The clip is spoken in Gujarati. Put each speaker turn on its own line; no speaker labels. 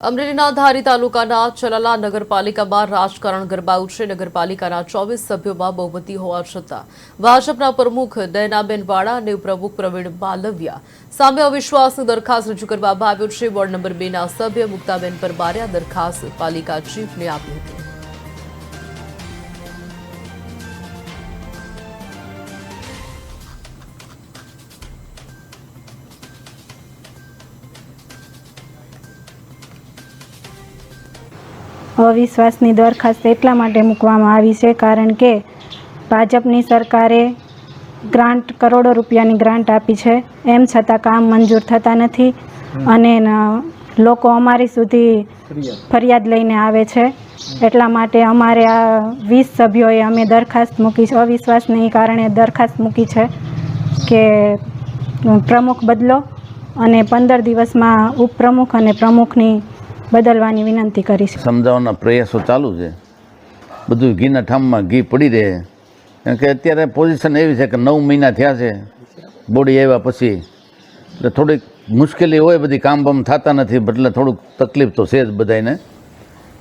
અમરેલીના ધારી તાલુકાના ચલાલા નગરપાલિકામાં રાજકારણ ગરબાયું છે. નગરપાલિકાના ચોવીસ સભ્યોમાં બહુમતી હોવા છતાં ભાજપના પ્રમુખ દયનાબેન વાળા અને પ્રમુખ પ્રવીણ માલવિયા સામે અવિશ્વાસની દરખાસ્ત રજૂ કરવામાં આવ્યો છે. વોર્ડ નંબર બેના સભ્ય મુક્તાબેન પરમારે આ દરખાસ્ત પાલિકા ચીફને આપી હતી.
અવિશ્વાસની દરખાસ્ત એટલા માટે મૂકવામાં આવી છે કારણ કે ભાજપની સરકારે ગ્રાન્ટ કરોડો રૂપિયાની ગ્રાન્ટ આપી છે. એમ છતાં કામ મંજૂર થતા નથી અને લોકો અમારી સુધી ફરિયાદ. લઈને આવે છે. એટલા માટે અમારે આ વીસ સભ્યોએ અમે દરખાસ્ત મૂકી છે. અવિશ્વાસને કારણે દરખાસ્ત મૂકી છે કે પ્રમુખ બદલો અને પંદર દિવસમાં ઉપપ્રમુખ અને પ્રમુખની બદલવાની વિનંતી કરી છે
સમજાવવાના પ્રયાસો ચાલુ છે. બધું ઘીના ઠામમાં ઘી પડી રહે. કારણ કે અત્યારે પોઝિશન એવી છે કે નવ મહિના થયા છે. બોડી આવ્યા પછી. એટલે થોડીક મુશ્કેલી હોય, બધી કામ બામ થતા નથી, એટલે થોડુંક તકલીફ તો છે જ બધાને